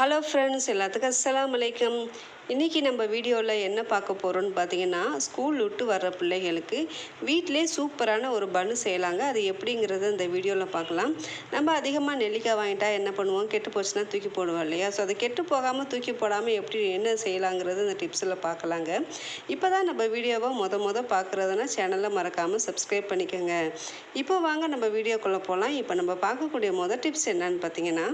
Hello friends எல்லாத்துக்கும் அஸ்லாம் வலைக்கம் இன்றைக்கி நம்ம வீடியோவில் என்ன பார்க்க போகிறோன்னு பார்த்தீங்கன்னா ஸ்கூல் விட்டு வர்ற பிள்ளைகளுக்கு வீட்டிலே சூப்பரான ஒரு பன்னு செய்யலாங்க. அது எப்படிங்கிறத இந்த வீடியோவில் பார்க்கலாம். நம்ம அதிகமாக நெல்லிக்காய் வாங்கிட்டா என்ன பண்ணுவோம்? கெட்டு போச்சுன்னா தூக்கி போடுவோம் இல்லையா? ஸோ அதை கெட்டு போகாமல் தூக்கி போடாமல் எப்படி என்ன செய்யலாங்கிறது இந்த டிப்ஸில் பார்க்கலாங்க. இப்போ தான் நம்ம வீடியோவை மொத மொதல் பார்க்குறதுனா சேனலை மறக்காமல் சப்ஸ்கிரைப் பண்ணிக்கோங்க. இப்போ வாங்க நம்ம வீடியோக்குள்ளே போகலாம் இப்போ நம்ம பார்க்கக்கூடிய மொதல் டிப்ஸ் என்னன்னு பார்த்தீங்கன்னா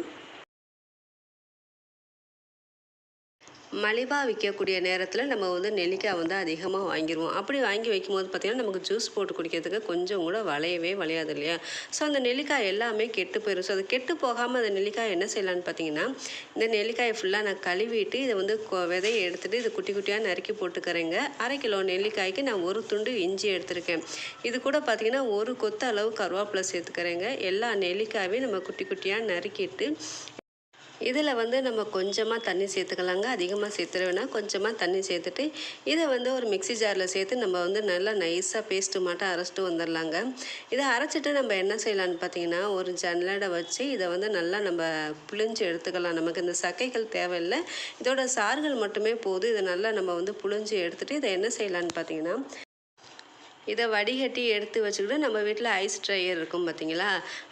மலிவாக விற்கக்கூடிய நேரத்தில் நம்ம வந்து நெல்லிக்காய் வந்து அதிகமாக வாங்கிடுவோம் அப்படி வாங்கி வைக்கும்போது பார்த்திங்கன்னா நமக்கு ஜூஸ் போட்டு குடிக்கிறதுக்கு கொஞ்சம் கூட வளையவே வளையாது இல்லையா? ஸோ அந்த நெல்லிக்காய் எல்லாமே கெட்டு போயிடும் ஸோ அது கெட்டு போகாமல் அந்த நெல்லிக்காய் என்ன செய்யலான்னு பார்த்தீங்கன்னா இந்த நெல்லிக்காயை ஃபுல்லாக நான் கழுவிட்டு இதை வந்து கொ- விதையை எடுத்துகிட்டு இது குட்டி குட்டியாக நறுக்கி போட்டுக்கிறேங்க. அரை கிலோ நெல்லிக்காய்க்கு நான் ஒரு துண்டு இஞ்சி எடுத்திருக்கேன். இது கூட பார்த்திங்கன்னா ஒரு கொத்த அளவு கருவேப்பிலை சேர்த்துக்கிறேங்க. எல்லா நெல்லிக்காயும் நம்ம குட்டி குட்டியாக நறுக்கிட்டு இதில் வந்து நம்ம கொஞ்சமாக தண்ணி சேர்த்துக்கலாங்க. அதிகமாக சேர்த்துருவேனா கொஞ்சமாக தண்ணி சேர்த்துட்டு இதை வந்து ஒரு மிக்ஸி ஜாரில் சேர்த்து நம்ம வந்து நல்லா நைஸாக பேஸ்ட்டு மட்டும் அரைச்சிட்டு வந்துடலாங்க. இதை அரைச்சிட்டு நம்ம என்ன செய்யலான்னு பார்த்தீங்கன்னா ஒரு ஜன்னலடை வச்சு இதை வந்து நல்லா நம்ம புளிஞ்சு எடுத்துக்கலாம். நமக்கு இந்த சக்கைகள் தேவையில்லை. இதோட சாறுகள் மட்டுமே போதும். இதை நல்லா நம்ம வந்து புழிஞ்சு எடுத்துகிட்டு இதை என்ன செய்யலான்னு பார்த்தீங்கன்னா இதை வடிகட்டி எடுத்து வச்சுக்கிட்டு நம்ம வீட்டில் ஐஸ் ட்ரையர் இருக்கும் பார்த்தீங்களா?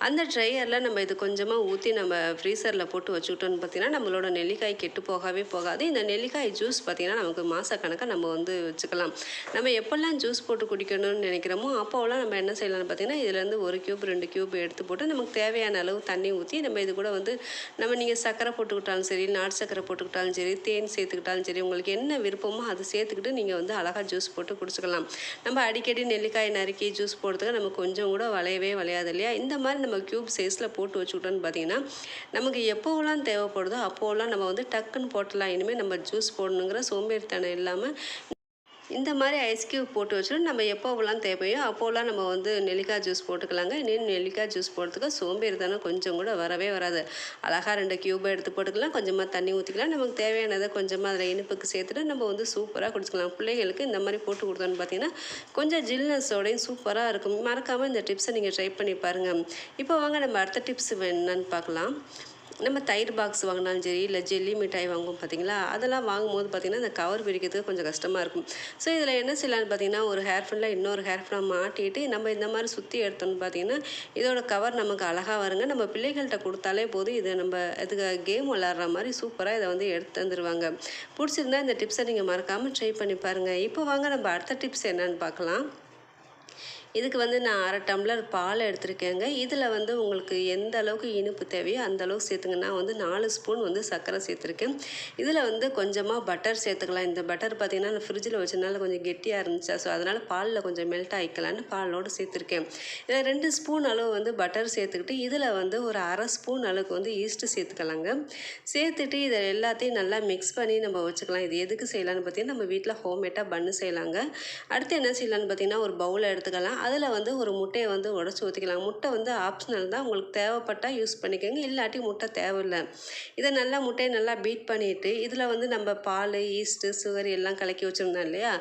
அந்த ட்ரையரில் நம்ம இது கொஞ்சமாக ஊற்றி நம்ம ஃப்ரீசரில் போட்டு வச்சுக்கிட்டோம்னு பார்த்தீங்கன்னா நம்மளோட நெல்லிக்காய் கெட்டு போகவே போகாது. இந்த நெல்லிக்காய் ஜூஸ் பார்த்திங்கன்னா நமக்கு மாதக்கணக்காக நம்ம வந்து வச்சுக்கலாம். நம்ம எப்போல்லாம் ஜூஸ் போட்டு குடிக்கணும்னு நினைக்கிறோமோ அப்போவெல்லாம் நம்ம என்ன செய்யலாம்னு பார்த்தீங்கன்னா இதுலேருந்து ஒரு கியூப் ரெண்டு கியூப் எடுத்து போட்டு நமக்கு தேவையான அளவு தண்ணி ஊற்றி நம்ம இது கூட வந்து நம்ம நீங்கள் சர்க்கரை போட்டுக்கிட்டாலும் சரி நாட்டு சர்க்கரை போட்டுக்கிட்டாலும் சரி தேன் சேர்த்துக்கிட்டாலும் சரி உங்களுக்கு என்ன விருப்பமோ அது சேர்த்துக்கிட்டு நீங்கள் வந்து அழகாக ஜூஸ் போட்டு குடிச்சுக்கலாம். நம்ம அடிக்கடி நெல்லிக்காய் நறுக்கி ஜூஸ் போடுறதுக்கு நமக்கு கொஞ்சம் கூட வளையவே வளையாது இல்லையா? இந்த மாதிரி நம்ம க்யூப் சைஸில் போட்டு வச்சுக்கிட்டோன்னு பார்த்தீங்கன்னா நமக்கு எப்போவெல்லாம் தேவைப்படுதோ அப்போவெல்லாம் நம்ம வந்து டக்குன்னு போட்டலாம் இனிமேல் நம்ம ஜூஸ் போடணுங்கிற சோம்பேறித்தனம் இல்லாமல் இந்த மாதிரி ஐஸ் கியூப் போட்டு வச்சுட்டு நம்ம எப்போவெல்லாம் தேவையோ அப்போல்லாம் நம்ம வந்து நெல்லிக்காய் ஜூஸ் போட்டுக்கலாங்க. இன்னும் நெல்லிக்காய் ஜூஸ் போடுறதுக்கு சோம்பேறித்தனம் கொஞ்சம் கூட வரவே வராது. அழகாக ரெண்டு கியூபை எடுத்து போட்டுக்கலாம். கொஞ்சமாக தண்ணி ஊற்றிக்கலாம் நமக்கு தேவையானதை கொஞ்சமாக அதில் இனிப்புக்கு சேர்த்துட்டு நம்ம வந்து சூப்பராக குடிச்சுக்கலாம். பிள்ளைகளுக்கு இந்த மாதிரி போட்டு கொடுத்தோன்னு பார்த்தீங்கன்னா கொஞ்சம் ஜில்னஸோடையும் சூப்பராக இருக்கும். மறக்காமல் இந்த டிப்ஸை நீங்கள் ட்ரை பண்ணி பாருங்கள் இப்போ வாங்க நம்ம அடுத்த டிப்ஸ் என்னன்னு பார்க்கலாம். நம்ம தயிர் பாக்ஸ் வாங்கினாலும் சரி இல்லை ஜெல்லி மிட்டாய் வாங்குவோம் பார்த்தீங்களா அதெல்லாம் வாங்கும்போது பார்த்திங்கன்னா இந்த கவர் பிரிக்கிறதுக்கு கொஞ்சம் கஷ்டமாக இருக்கும். ஸோ இதில் என்ன செய்யலாம்னு பார்த்தீங்கன்னா ஒரு ஹேர் ஃபுல்லாக இன்னொரு ஹேர் ஃபுல்லாக மாட்டிட்டு நம்ம இந்த மாதிரி சுற்றி எடுத்தோம்னு பார்த்தீங்கன்னா இதோட கவர் நமக்கு அழகாக வருங்க. நம்ம பிள்ளைகள்கிட்ட கொடுத்தாலே போதும். இது நம்ம இதுக்கு கேம் விளாட்ற மாதிரி சூப்பராக இதை வந்து எடுத்து தந்துடுவாங்க பிடிச்சிருந்தா இந்த டிப்ஸை நீங்கள் மறக்காமல் ட்ரை பண்ணி பாருங்கள் இப்போ வாங்க நம்ம அடுத்த டிப்ஸ் என்னன்னு பார்க்கலாம். இதுக்கு வந்து நான் அரை டம்ளர் பால் எடுத்திருக்கேங்க. இதில் வந்து உங்களுக்கு எந்த அளவுக்கு இனிப்பு தேவையோ அந்த அளவுக்கு சேர்த்துங்க. நான் வந்து நாலு ஸ்பூன் வந்து சர்க்கரை சேர்த்துருக்கேன். இதில் வந்து கொஞ்சமாக பட்டர் சேர்த்துக்கலாம். இந்த பட்டர் பார்த்திங்கன்னா நான் ஃப்ரிட்ஜில் வச்சனால கொஞ்சம் கெட்டியாக இருந்துச்சா ஸோ அதனால் பாலில் கொஞ்சம் மெல்ட் ஆகிக்கலான்னு பாலோடு சேர்த்துருக்கேன். இதில் ரெண்டு ஸ்பூன் அளவு வந்து பட்டர் சேர்த்துக்கிட்டு இதில் வந்து ஒரு அரை ஸ்பூன் அளவுக்கு வந்து ஈஸ்ட்டு சேர்த்துக்கலாங்க. சேர்த்துட்டு இதை எல்லாத்தையும் நல்லா மிக்ஸ் பண்ணி நம்ம வச்சுக்கலாம். இது எதுக்கு செய்யலான்னு பார்த்தீங்கன்னா நம்ம வீட்டில் ஹோம்மேட்டாக பண்ணு செய்யலாங்க. அடுத்து என்ன செய்யலான்னு பார்த்தீங்கன்னா ஒரு பவுலை எடுத்துக்கலாம். அதில் வந்து ஒரு முட்டையை வந்து உடச்சி ஊற்றிக்கலாம் முட்டை வந்து ஆப்ஷனல் தான். உங்களுக்கு தேவைப்பட்டால் யூஸ் பண்ணிக்கோங்க. இல்லாட்டி முட்டை தேவையில்லை. இதை நல்லா முட்டையை நல்லா பீட் பண்ணிவிட்டு இதில் வந்து நம்ம பால் ஈஸ்ட்டு சுகர் எல்லாம் கலக்கி வச்சுருந்தோம் இல்லையா?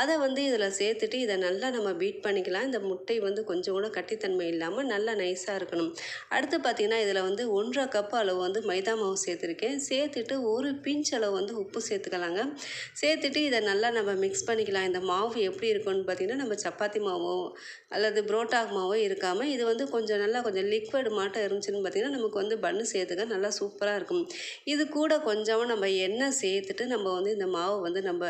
அதை வந்து இதில் சேர்த்துட்டு இதை நல்லா நம்ம பீட் பண்ணிக்கலாம். இந்த முட்டை வந்து கொஞ்சம் கூட கட்டித்தன்மை இல்லாமல் நல்லா நைஸாக இருக்கணும். அடுத்து பார்த்திங்கன்னா இதில் வந்து ஒன்றரை கப் அளவு வந்து மைதா மாவு சேர்த்துருக்கேன். சேர்த்துட்டு ஒரு பிஞ்ச் அளவு வந்து உப்பு சேர்த்துக்கலாங்க. சேர்த்துட்டு இதை நல்லா நம்ம மிக்ஸ் பண்ணிக்கலாம். இந்த மாவு எப்படி இருக்கும்னு பார்த்திங்கன்னா நம்ம சப்பாத்தி மாவோ அல்லது புரோட்டா மாவோ இருக்காமல் இது வந்து கொஞ்சம் நல்லா கொஞ்சம் லிக்விட் மாட்டம் இருந்துச்சுன்னு பார்த்திங்கன்னா நமக்கு வந்து பண்ணு சேர்த்துக்க நல்லா சூப்பராக இருக்கும். இது கூட கொஞ்சமாக நம்ம எண்ணெய் சேர்த்துட்டு நம்ம வந்து இந்த மாவு வந்து நம்ம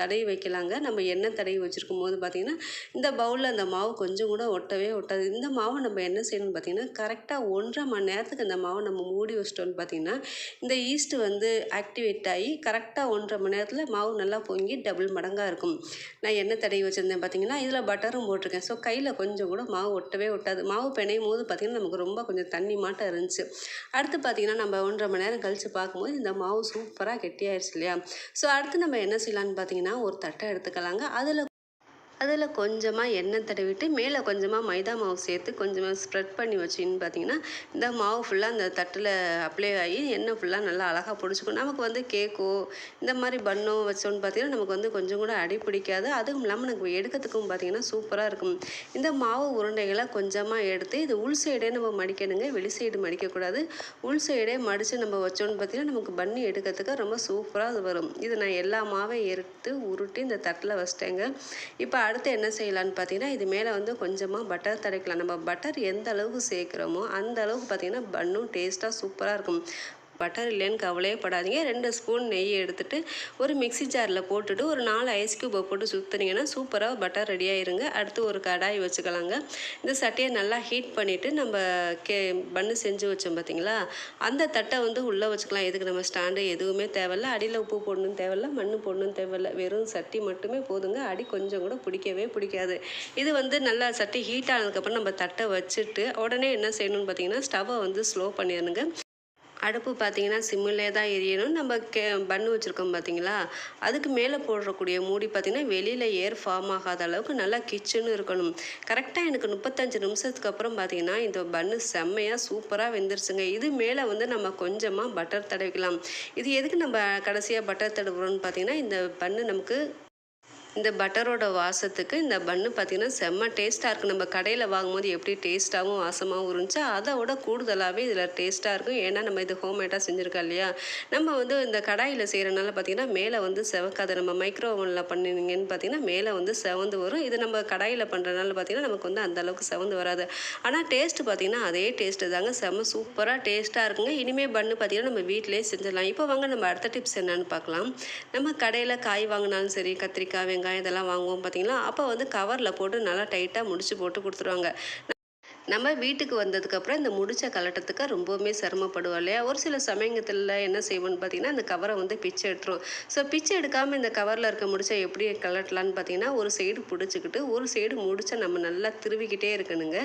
தடவி வைக்கலாங்க. நம்ம எண்ணெய் தடவி வச்சுருக்கும் போது பார்த்திங்கன்னா இந்த பவுலில் அந்த மாவு கொஞ்சம் கூட ஒட்டவே ஒட்டாது. இந்த மாவை நம்ம என்ன செய்யணும்னு பார்த்திங்கன்னா கரெக்டாக ஒன்றரை மணி நேரத்துக்கு அந்த மாவை நம்ம மூடி வச்சிட்டோம்னு பார்த்திங்கன்னா இந்த ஈஸ்ட் வந்து ஆக்டிவேட் ஆகி கரெக்டாக ஒன்றரை மணி நேரத்தில் மாவு நல்லா பொங்கி டபுள் மடங்காக இருக்கும். நான் எண்ணெய் தடவி வச்சுருந்தேன் பார்த்திங்கன்னா இதில் பட்டரும் போட்டிருக்கேன். ஸோ கையில் கொஞ்சம் கூட மாவு ஒட்டவே ஒட்டாது. மாவு பிணையும் போது பார்த்திங்கன்னா நமக்கு ரொம்ப கொஞ்சம் தண்ணி மாட்டம் இருந்துச்சு. அடுத்து பார்த்திங்கன்னா நம்ம ஒன்றரை மணி நேரம் கழித்து பார்க்கும்போது இந்த மாவு சூப்பராக கெட்டியாயிருச்சு இல்லையா? ஸோ அடுத்து நம்ம என்ன செய்யலாம்னு பார்த்திங்கன்னா ஒரு தட்டை எடுத்துக்கலாங்க. அதில் அதில் கொஞ்சமாக எண்ணெய் தடவிட்டு மேலே கொஞ்சமாக மைதா மாவு சேர்த்து கொஞ்சமாக ஸ்ப்ரெட் பண்ணி வச்சின்னு பார்த்தீங்கன்னா இந்த மாவு ஃபுல்லாக அந்த தட்டில் அப்ளை ஆகி எண்ணெய் ஃபுல்லாக நல்லா அழகாக பிடிச்சிக்கும். நமக்கு வந்து கேக்கோ இந்த மாதிரி பண்ணோ வச்சோன்னு பார்த்தீங்கன்னா நமக்கு வந்து கொஞ்சம் கூட அடி பிடிக்காது. அதுவும் இல்லாமல் நமக்கு எடுக்கிறதுக்கும் பார்த்தீங்கன்னா சூப்பராக இருக்கும். இந்த மாவு உருண்டைகளை கொஞ்சமாக எடுத்து இது உள் சைடே நம்ம மடிக்கணுங்க. வெளி சைடு மடிக்கக்கூடாது. உள் சைடே மடித்து நம்ம வச்சோன்னு பார்த்தீங்கன்னா நமக்கு பண்ணி எடுக்கிறதுக்கு ரொம்ப சூப்பராக அது வரும். இது நான் எல்லா மாவையும் எடுத்து உருட்டி இந்த தட்டில் வச்சிட்டேங்க. இப்போ அடுத்து என்ன செய்யலான்னு பார்த்தீங்கன்னா இது மேலே வந்து கொஞ்சமாக பட்டர் தடைக்கலாம் நம்ம பட்டர் எந்த அளவுக்கு சேர்க்குறோமோ அந்த அளவுக்கு பார்த்தீங்கன்னா பன்னும் டேஸ்ட்டாக சூப்பராக இருக்கும். பட்டர் இல்லைன்னு கவலையே படாதீங்க ரெண்டு ஸ்பூன் நெய் எடுத்துட்டு ஒரு மிக்ஸி ஜாரில் போட்டுட்டு ஒரு நாலு ஐஸ் க்யூப்பை போட்டு சுற்றுனீங்கன்னா சூப்பராக பட்டர் ரெடி ஆயிருங்க. அடுத்து ஒரு கடாய் வச்சுக்கலாங்க. இந்த சட்டையை நல்லா ஹீட் பண்ணிவிட்டு நம்ம கே பன்னு செஞ்சு வச்சோம் பார்த்தீங்களா அந்த தட்டை வந்து உள்ளே வச்சுக்கலாம். எதுக்கு நம்ம ஸ்டாண்டு எதுவுமே தேவையில்ல. அடியில் உப்பு போடணும் தேவையில்ல. மண் போடணும் தேவையில்ல. வெறும் சட்டி மட்டுமே போதுங்க. அடி கொஞ்சம் கூட பிடிக்கவே பிடிக்காது. இது வந்து நல்லா சட்டி ஹீட் ஆனதுக்கப்புறம் நம்ம தட்டை வச்சுட்டு உடனே என்ன செய்யணும்னு பார்த்தீங்கன்னா ஸ்டவ்வை வந்து ஸ்லோ பண்ணிடணுங்க. அடுப்பு பார்த்தீங்கன்னா சிம்மிலே தான் எரியணும். நம்ம கே பன்னு வச்சுருக்கோம் பார்த்தீங்களா அதுக்கு மேலே போடுறக்கூடிய மூடி பார்த்தீங்கன்னா வெளியில் ஏர் ஃபார்ம் ஆகாத அளவுக்கு நல்லா கிச்சன்னு இருக்கணும். கரெக்டாக எனக்கு முப்பத்தஞ்சு நிமிஷத்துக்கு அப்புறம் பார்த்தீங்கன்னா இந்த பன்னு செம்மையாக சூப்பராக வெந்துருச்சுங்க. இது மேலே வந்து நம்ம கொஞ்சமாக பட்டர் தடவிக்கலாம். இது எதுக்கு நம்ம கடைசியாக பட்டர் தடவுறோம்னு பார்த்தீங்கன்னா இந்த பன்னு நமக்கு இந்த பட்டரோட வாசத்துக்கு இந்த பன்னு பார்த்திங்கன்னா செம்ம டேஸ்ட்டாக இருக்குது நம்ம கடையில் வாங்கும்போது எப்படி டேஸ்ட்டாகவும் வாசமாகவும் இருந்துச்சு அதை விட கூடுதலாகவே இதில் டேஸ்ட்டாக இருக்கும். ஏன்னா நம்ம இது ஹோம்மேட்டாக செஞ்சுருக்கோம் இல்லையா? நம்ம வந்து இந்த கடாயில் செய்கிறனால பார்த்திங்கன்னா மேலே வந்து செவக்காது. நம்ம மைக்ரோ ஓவனில் பண்ணினீங்கன்னு பார்த்திங்கன்னா மேலே வந்து செவந்து வரும். இது நம்ம கடாயில் பண்ணுறதுனால பார்த்திங்கன்னா நமக்கு வந்து அந்த அளவுக்கு செவந்து வராது. ஆனால் டேஸ்ட்டு பார்த்திங்கன்னா அதே டேஸ்ட்டு தாங்க. செம்ம சூப்பராக டேஸ்ட்டாக இருக்குங்க. இனிமேல் பன்னு பார்த்திங்கன்னா நம்ம வீட்டிலே செஞ்சிடலாம். இப்போ வாங்க நம்ம அடுத்த டிப்ஸ் என்னென்னு பார்க்கலாம். நம்ம கடையில் காய் வாங்கினாலும் சரி கத்திரிக்காய் வெங்காயம் இதெல்லாம் வாங்குவோம் பார்த்தீங்களா? அப்போ வந்து கவரில் போட்டு நல்லா டைட்டாக முடிச்சு போட்டு கொடுத்துருவாங்க. நம்ம வீட்டுக்கு வந்ததுக்கப்புறம் இந்த முடிச்ச கலட்டத்துக்கு ரொம்பவுமே சிரமப்படுவோம் இல்லையா? ஒரு சில சமயத்தில் என்ன செய்வோம்னு பார்த்தீங்கன்னா இந்த கவரை வந்து பிச்சை எடுத்துரும் ஸோ பிச்சை எடுக்காமல் இந்த கவரில் இருக்க முடிச்ச எப்படி கலட்டலான்னு பார்த்தீங்கன்னா ஒரு சைடு பிடிச்சிக்கிட்டு ஒரு சைடு முடிச்ச நம்ம நல்லா திருவிக்கிட்டே இருக்கணுங்க.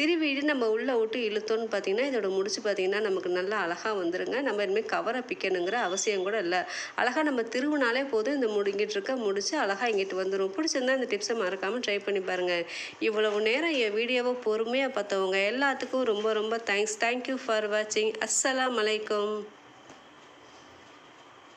திருவிட்டு நம்ம உள்ளே விட்டு இழுத்தோன்னு பார்த்தீங்கன்னா இதோட முடிச்சு பார்த்தீங்கன்னா நமக்கு நல்லா அழகாக வந்துருங்க. நம்ம இனிமேல் கவரை பிக்கணுங்கிற அவசியம் கூட இல்லை. அழகாக நம்ம திருவினாலே போதும். இந்த முடிங்கிட்டு இருக்க முடிச்சு அழகாக இங்கிட்டு வந்துடும் பிடிச்சிருந்தா இந்த டிப்ஸை மறக்காமல் ட்ரை பண்ணி பாருங்கள் இவ்வளவு நேரம் என் வீடியோவை பொறுமையாக பார்த்தவங்க எல்லாத்துக்கும் ரொம்ப ரொம்ப தேங்க்ஸ் தேங்க்யூ ஃபார் வாட்சிங் அஸ்ஸலாம் அலைக்கும்